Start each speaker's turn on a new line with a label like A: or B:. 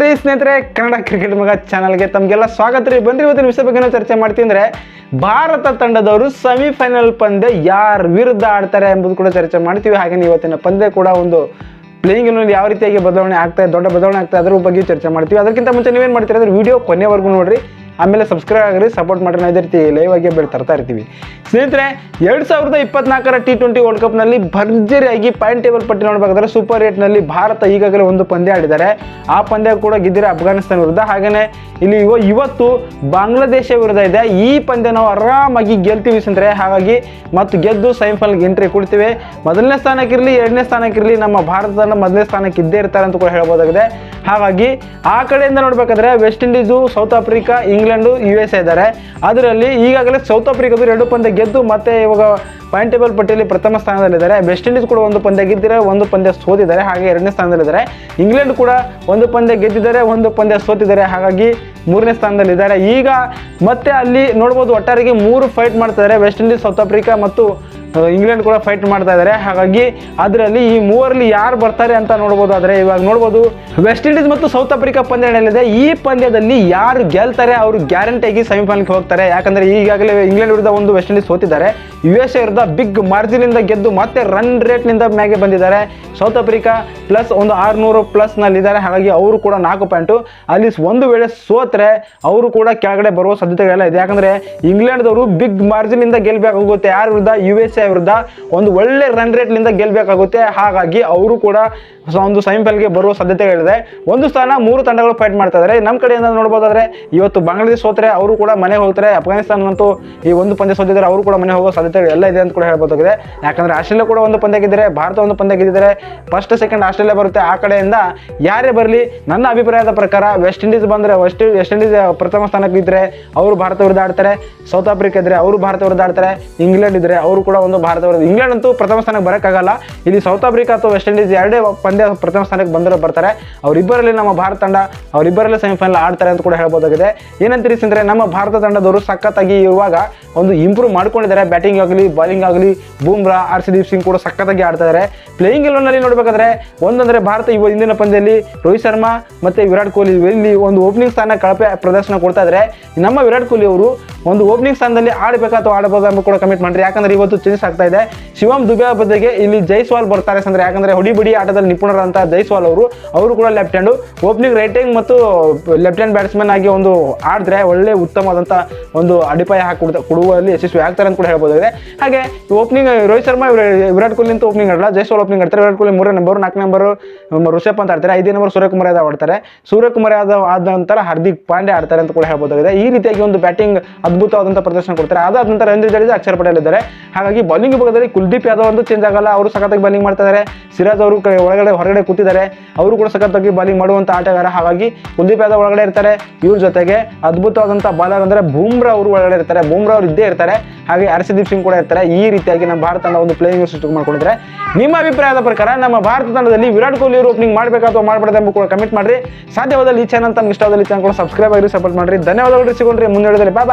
A: ರೀ ಸ್ನೇಹಿತರೆ, ಕನ್ನಡ ಕ್ರಿಕೆಟ್ ಮಗ ಚಾನಲ್ಗೆ ತಮಗೆಲ್ಲ ಸ್ವಾಗತ ರೀ. ಬನ್ರಿ, ಇವತ್ತಿನ ವಿಷಯ ಬಗ್ಗೆ ನಾವು ಚರ್ಚೆ ಅಂದರೆ, ಭಾರತ ತಂಡದವರು ಸೆಮಿಫೈನಲ್ ಪಂದ್ಯ ಯಾರ ವಿರುದ್ಧ ಆಡ್ತಾರೆ ಎಂಬುದು ಕೂಡ ಚರ್ಚೆ ಮಾಡ್ತೀವಿ. ಹಾಗೆಯೇ ಇವತ್ತಿನ ಪಂದ್ಯ ಕೂಡ ಒಂದು ಪ್ಲೇಯಿಂಗ್ ಯಾವ ರೀತಿಯಾಗಿ ಬದಲಾವಣೆ ಆಗ್ತಾ, ದೊಡ್ಡ ಬದಲಾವಣೆ ಆಗ್ತಾ, ಅದ್ರ ಬಗ್ಗೆ ಚರ್ಚೆ ಮಾಡ್ತೀವಿ. ಅದಕ್ಕಿಂತ ಮುಂಚೆ ನೀವೇನು ಮಾಡ್ತೀರಾ ಅಂದ್ರೆ ವಿಡಿಯೋ ಕೊನೆವರೆಗೂ ನೋಡ್ರಿ. ಆಮೇಲೆ ಸಬ್ಸ್ಕ್ರೈಬ್ ಆಗಿರಿ ಸಪೋರ್ಟ್ ಮಾಡಿ ನಾವು ಇದೇ ರೀತಿ ಲೈವ್ ಆಗಿ ತರ್ತಾ ಇರ್ತೀವಿ. ಸ್ನೇಹಿತರೆ, ಎರಡು ಸಾವಿರದ ಇಪ್ಪತ್ನಾಲ್ಕರ ಟಿ ಟ್ವೆಂಟಿ ವರ್ಲ್ಡ್ ಕಪ್ನಲ್ಲಿ ಭರ್ಜರಿಯಾಗಿ ಪಾಯಿಂಟ್ ಟೇಬಲ್ ಪಟ್ಟಿ ನೋಡಬೇಕಾದ್ರೆ ಸೂಪರ್ ಏಟ್ನಲ್ಲಿ ಭಾರತ ಈಗಾಗಲೇ ಒಂದು ಪಂದ್ಯ ಆಡಿದ್ದಾರೆ. ಆ ಪಂದ್ಯ ಕೂಡ ಗೆದ್ದಿರ ಅಫ್ಘಾನಿಸ್ತಾನ ವಿರುದ್ಧ. ಹಾಗೆಯೇ ಇಲ್ಲಿ ಇವ ಇವತ್ತು ಬಾಂಗ್ಲಾದೇಶ ವಿರುದ್ಧ ಇದೆ. ಈ ಪಂದ್ಯ ನಾವು ಆರಾಮಾಗಿ ಗೆಲ್ತೀವಿ ಸ್ನೇಹಿತರೆ. ಹಾಗಾಗಿ ಮತ್ತು ಗೆದ್ದು ಸೆಮಿಫೈನಲ್ಗೆ ಎಂಟ್ರಿ ಕೊಡ್ತೀವಿ. ಮೊದಲನೇ ಸ್ಥಾನಕ್ಕಿರಲಿ, ಎರಡನೇ ಸ್ಥಾನಕ್ಕಿರಲಿ ನಮ್ಮ ಭಾರತ ತಂಡ ಮೊದಲನೇ ಸ್ಥಾನಕ್ಕೆ ಇದ್ದೇ ಇರ್ತಾರೆ ಅಂತ ಕೂಡ ಹೇಳ್ಬೋದಾಗಿದೆ. ಹಾಗಾಗಿ ಆ ಕಡೆಯಿಂದ ನೋಡಬೇಕಾದ್ರೆ West Indies South Africa England U S ಇದ್ದಾರೆ. ಅದರಲ್ಲಿ ಈಗಾಗಲೇ ಸೌತ್ ಆಫ್ರಿಕಾದ ಎರಡು ಪಂದ್ಯ ಗೆದ್ದು ಮತ್ತೆ ಇವಾಗ ಪಾಯಿಂಟ್ ಟೇಬಲ್ ಪಟ್ಟಿಯಲ್ಲಿ ಪ್ರಥಮ ಸ್ಥಾನದಲ್ಲಿದ್ದಾರೆ. ವೆಸ್ಟ್ ಇಂಡೀಸ್ ಕೂಡ ಒಂದು ಪಂದ್ಯ ಗೆದ್ದಿದ್ದಾರೆ, ಒಂದು ಪಂದ್ಯ ಸೋತಿದ್ದಾರೆ, ಹಾಗೆ ಎರಡನೇ ಸ್ಥಾನದಲ್ಲಿದ್ದಾರೆ. ಇಂಗ್ಲೆಂಡ್ ಕೂಡ ಒಂದು ಪಂದ್ಯ ಗೆದ್ದಿದ್ದಾರೆ, ಒಂದು ಪಂದ್ಯ ಸೋತಿದ್ದಾರೆ, ಹಾಗಾಗಿ ಮೂರನೇ ಸ್ಥಾನದಲ್ಲಿದ್ದಾರೆ. ಈಗ ಮತ್ತೆ ಅಲ್ಲಿ ನೋಡ್ಬೋದು, ಒಟ್ಟಾರಿಗೆ ಮೂರು ಫೈಟ್ ಮಾಡ್ತಿದ್ದಾರೆ ವೆಸ್ಟ್ ಇಂಡೀಸ್ ಸೌತ್ ಆಫ್ರಿಕಾ ಮತ್ತು ಇಂಗ್ಲೆಂಡ್ ಕೂಡ ಫೈಟ್ ಮಾಡ್ತಾ ಇದ್ದಾರೆ ಹಾಗಾಗಿ ಅದರಲ್ಲಿ ಈ ಮೂವರಲ್ಲಿ ಯಾರು ಬರ್ತಾರೆ ಅಂತ ನೋಡ್ಬೋದು ಆದರೆ ಇವಾಗ ನೋಡ್ಬೋದು ವೆಸ್ಟ್ ಇಂಡೀಸ್ ಮತ್ತು ಸೌತ್ ಆಫ್ರಿಕಾ ಪಂದ್ಯ ನಡೆಯಲಿದೆ ಈ ಪಂದ್ಯದಲ್ಲಿ ಯಾರು ಗೆಲ್ತಾರೆ, ಅವರು ಗ್ಯಾರಂಟಿಯಾಗಿ ಸೆಮಿಫೈನಲ್ಗೆ ಹೋಗ್ತಾರೆ. ಯಾಕಂದ್ರೆ ಈಗಾಗಲೇ ಇಂಗ್ಲೆಂಡ್ ವಿರುದ್ಧ ಒಂದು ವೆಸ್ಟ್ ಇಂಡೀಸ್ ಸೋತಿದ್ದಾರೆ. ಯು ಎಸ್ ಎ ವಿರುದ್ಧ ಬಿಗ್ ಮಾರ್ಜಿನಿಂದ ಗೆದ್ದು ಮತ್ತೆ ರನ್ ರೇಟ್ನಿಂದ ಮ್ಯಾಗೆ ಬಂದಿದ್ದಾರೆ. ಸೌತ್ ಆಫ್ರಿಕಾ ಪ್ಲಸ್ ಒಂದು ಆರುನೂರು ಪ್ಲಸ್ನಲ್ಲಿದ್ದಾರೆ ಹಾಗಾಗಿ ಅವರು ಕೂಡ ನಾಲ್ಕು ಪಾಯಿಂಟು ಅಲ್ಲಿ ಒಂದು ವೇಳೆ ಸೋತ್ರೆ ಅವರು ಕೂಡ ಕೆಳಗಡೆ ಬರುವ ಸಾಧ್ಯತೆಗಳೆಲ್ಲ ಇದೆ. ಯಾಕಂದರೆ ಇಂಗ್ಲೆಂಡ್ದವರು ಬಿಗ್ ಮಾರ್ಜಿನಿಂದ ಗೆಲ್ಲಬೇಕಾಗುತ್ತೆ ಯಾರ ವಿರುದ್ಧ? ಯು ಎಸ್ ಎ ವಿರುದ್ಧ ಒಂದು ಒಳ್ಳೆ ರನ್ ರೇಟ್ನಿಂದ ಗೆಲ್ಲಬೇಕಾಗುತ್ತೆ ಹಾಗಾಗಿ ಅವರು ಕೂಡ ಒಂದು ಸೆಮಿಫೈನಲ್ಗೆ ಬರುವ ಸಾಧ್ಯತೆಗಳಿದೆ. ಒಂದು ಸ್ಥಾನ ಮೂರು ತಂಡಗಳು ಫೈಟ್ ಮಾಡ್ತಾ ಇದ್ದಾರೆ ನಮ್ಮ ಕಡೆಯಿಂದ ನೋಡ್ಬೋದಾದ್ರೆ ಇವತ್ತು ಬಾಂಗ್ಲಾದೇಶ ಸೋತ್ರೆ, ಅವರು ಕೂಡ ಮನೆ ಹೋಗ್ತಾರೆ. ಅಫ್ಘಾನಿಸ್ತಾನ ಅಂತೂ ಈ ಒಂದು ಪಂದ್ಯ ಸೋತಿದ್ದಾರೆ ಅವರು ಕೂಡ ಮನೆ ಹೋಗೋ ಸಾಧ್ಯತೆಗಳು ಎಲ್ಲ ಇದೆ ಅಂತ ಕೂಡ ಹೇಳ್ಬೋದಾಗಿದೆ. ಯಾಕಂದ್ರೆ ಆಸ್ಟ್ರೇಲಿಯಾ ಕೂಡ ಒಂದು ಪಂದ್ಯ ಗೆದ್ದಿದ್ದಾರೆ ಭಾರತ ಒಂದು ಪಂದ್ಯ ಗೆದ್ದಿದ್ದಾರೆ ಫಸ್ಟ್ ಸೆಕೆಂಡ್ ಆಸ್ಟ್ರೇಲಿಯಾ ಬರುತ್ತೆ. ಆ ಕಡೆಯಿಂದ ಯಾರೇ ಬರಲಿ, ನನ್ನ ಅಭಿಪ್ರಾಯದ ಪ್ರಕಾರ ವೆಸ್ಟ್ ಇಂಡೀಸ್ ಬಂದರೆ ವೆಸ್ಟ್ ವೆಸ್ಟ್ ಇಂಡೀಸ್ ಪ್ರಥಮ ಸ್ಥಾನಕ್ಕೆ ಇದ್ದರೆ ಅವರು ಭಾರತ ವಿರುದ್ಧ ಆಡ್ತಾರೆ. ಸೌತ್ ಆಫ್ರಿಕಾ ಇದ್ದರೆ ಅವರು ಭಾರತ ವಿರುದ್ಧ ಆಡ್ತಾರೆ. ಇಂಗ್ಲೆಂಡ್ ಇದ್ದರೆ ಅವರು ಕೂಡ ಒಂದು ಭಾರತ ವಿರುದ್ಧ. ಇಂಗ್ಲೆಂಡ್ ಅಂತೂ ಪ್ರಥಮ ಸ್ಥಾನಕ್ಕೆ ಬರೋಕ್ಕಾಗಲ್ಲ. ಇಲ್ಲಿ ಸೌತ್ ಆಫ್ರಿಕಾ ಅಥವಾ ವೆಸ್ಟ್ ಇಂಡೀಸ್ ಎರಡೇ ಪಂದ್ಯ ಪ್ರಥಮ ಸ್ಥಾನಕ್ಕೆ ಬಂದರೆ ಬರ್ತಾರೆ. ಅವರಿಬ್ಬರಲ್ಲಿ ನಮ್ಮ ಭಾರತ ತಂಡ, ಅವರಿಬ್ಬರಲ್ಲೇ ಸೆಮಿಫೈನಲ್ ಆಡ್ತಾರೆ ಅಂತ ಕೂಡ ಹೇಳ್ಬೋದಾಗಿದೆ. ಏನಂತ ತಿಳಿಸಿದ್ರೆ ನಮ್ಮ ಭಾರತ ತಂಡದವರು ಸಖತ್ತಾಗಿ ಇವಾಗ ಒಂದು ಇಂಪ್ರೂವ್ ಮಾಡ್ಕೊಂಡಿದ್ದಾರೆ ಬ್ಯಾಟಿಂಗ್ ಆಗಲಿ ಬಾಲಿಂಗ್ ಆಗಲಿ, ಬೂಮ್ರಾ ಹರ್ಷದೀಪ್ ಸಿಂಗ್ ಕೂಡ ಸಖತ್ತಾಗಿ ಆಡ್ತಾ ಇದ್ದಾರೆ ಪ್ಲೇಯಿಂಗ್ ಎಲೆವನ್ನಲ್ಲಿ ನೋಡಬೇಕಾದ್ರೆ, ಒಂದಂದ್ರೆ ಭಾರತ ಇವ ಇಂದಿನ ಪಂದ್ಯದಲ್ಲಿ ರೋಹಿತ್ ಶರ್ಮಾ ಮತ್ತೆ ವಿರಾಟ್ ಕೊಹ್ಲಿ ಇಲ್ಲಿ ಒಂದು ಓಪನಿಂಗ್ ಸ್ಥಾನ ಕಳಪೆ ಪ್ರದರ್ಶನ ಕೊಡ್ತಾ ಇದ್ದಾರೆ ನಮ್ಮ ವಿರಾಟ್ ಕೊಹ್ಲಿ ಅವರು ಒಂದು ಓಪನಿಂಗ್ ಸ್ಥಾನದಲ್ಲಿ ಆಡಬೇಕಾ ಅಥವಾ ಆಡಬಹುದು ಕೂಡ ಕಮೆಂಟ್ ಮಾಡ್ರಿ. ಯಾಕಂದ್ರೆ ಇವತ್ತು ಚೇಂಜ್ ಆಗ್ತಾ ಇದೆ. ಶಿವಮ್ ದುಬೆ ಬದಲಿಗೆ ಇಲ್ಲಿ ಜೈಸ್ವಾಲ್ ಬರ್ತಾರೆ ಅಂದ್ರೆ ಯಾಕಂದ್ರೆ ಹೊಡಿಬಿಡಿ ಆಟದಲ್ಲಿ ನಿಪುಣರಂತ ಜೈಸ್ವಾಲ್ ಅವರು ಅವರು ಕೂಡ left hand opening right hand ಮತ್ತು ಲೆಫ್ಟ್ ಹ್ಯಾಂಡ್ ಬ್ಯಾಟ್ಸ್ಮನ್ ಆಗಿ ಒಂದು ಆಡಿದ್ರೆ ಒಳ್ಳೆ ಉತ್ತಮವಾದಂಥ ಒಂದು ಅಡಿಪಾಯ ಹಾಕಿ ಕೊಡುವಲ್ಲಿ ಯಶಸ್ವಿ ಆಗ್ತಾರೆ ಅಂತ ಕೂಡ ಹೇಳ್ಬೋದಾಗಿದೆ. ಹಾಗೆ ಓಪನಿಂಗ್ ರೋಹಿತ್ ಶರ್ಮಾ ವಿರಾ- ವಿರಾಟ್ ಕೊಹ್ಲಿ ಅಂತ ಓಪನಿಂಗ್ ಆಡಲ್ಲ ಜೈಸ್ವಾಲ್ ಓಪನಿಂಗ್ ಆಡ್ತಾರೆ. ವಿರಾಟ್ ಕೊಹ್ಲಿ ಮೂರನೇ ನಂಬರ್ ನಾಲ್ಕು ನಂಬರ್ ಋಷಭ್ ಅಂತ ಆಡ್ತಾರೆ. ಐದೇ ನಂಬರ್ ಸೂರ್ಯಕುಮಾರ್ ಯಾದವ್ ಆಡ್ತಾರೆ. ಸೂರ್ಯಕುಮಾರ್ ಯಾದವ್ ಆದ ನಂತರ ಹಾರ್ದಿಕ್ ಪಾಂಡೆ ಆಡ್ತಾರೆ ಅಂತ ಕೂಡ ಹೇಳ್ಬೋದಾಗಿದೆ. ಈ ರೀತಿಯಾಗಿ ಒಂದು ಬ್ಯಾಟಿಂಗ್ ಅದ್ಭುತವಾದಂಥ ಪ್ರದರ್ಶನ ಕೊಡ್ತಾರೆ. ಅದಾದ ನಂತರ ರವೀಂದ್ರ ಜಡೇಜಾ, ಅಕ್ಷರ್ ಪಟೇಲ್ ಇದ್ದಾರೆ. ಹಾಗಾಗಿ ಬೌಲಿಂಗ್ ವಿಭಾಗದಲ್ಲಿ ಕುಲ್ದೀಪ್ ಯಾದವ್ ಒಂದು ಚೇಂಜ್ ಆಗಲ್ಲ. ಅವರು ಸಖತ್ತಾಗಿ ಬಾಲಿಂಗ್ ಮಾಡ್ತಾ ಇದ್ದಾರೆ ಸಿರಾಜ್ ಅವರು ಒಳಗಡೆ, ಹೊರಗಡೆ ಕೂತಿದ್ದಾರೆ. ಅವರು ಕೂಡ ಸಖತ್ತಾಗಿ ಬಾಲಿಂಗ್ ಮಾಡುವಂತ ಆಟಗಾರ. ಹಾಗಾಗಿ ಕುಲ್ದೀಪ್ ಯಾದವ್ ಒಳಗಡೆ ಇರ್ತಾರೆ. ಇವ್ರ ಜೊತೆಗೆ ಅದ್ಭುತವಾದಂತಹ ಬಾಲರ್ ಅಂದ್ರೆ ಬೂಮ್ರಾ ಅವರು ಒಳಗಡೆ ಇರ್ತಾರೆ. ಬೂಮ್ರಾ ಅವರು ಇದ್ದೇ ಇರ್ತಾರೆ. ಹಾಗೆ ಹರ್ಷದೀಪ್ ಸಿಂಗ್ ಕೂಡ ಇರ್ತಾರೆ. ಈ ರೀತಿಯಾಗಿ ನಮ್ಮ ಭಾರತ ತಂಡ ಒಂದು ಪ್ಲೇಯಿಂಗ್ ಸೃಷ್ಟಿ ಮಾಡ್ಕೊಂಡಿದ್ದಾರೆ. ನಿಮ್ಮ ಅಭಿಪ್ರಾಯದ ಪ್ರಕಾರ ನಮ್ಮ ಭಾರತ ತಂಡದಲ್ಲಿ ವಿರಾಟ್ ಕೊಹ್ಲಿ ಅವರು ಓಪನಿಂಗ್ ಮಾಡಬೇಕಾ ಅಥವಾ ಮಾಡಬಾರ್ದು ಎಂಬ ಕೂಡ ಕಮೆಂಟ್ ಮಾಡ್ರಿ. ಸಾಧ್ಯವಾದಲ್ಲಿ ಈ ಚಾನಲ್ ತಮ್ಮ ಇಷ್ಟವಾದಲ್ಲಿ ಚಾನಲ್ ಕೂಡ ಸಬ್ಸ್ಕ್ರೈಬ್ ಆಗಿರಿ ಸಪೋರ್ಟ್ ಮಾಡಿ ಧನ್ಯವಾದಗಳು ಸಿಗೋಣ್ರಿ. ಮುಂದೆ ಬಾಯ್ ಬಾಯ್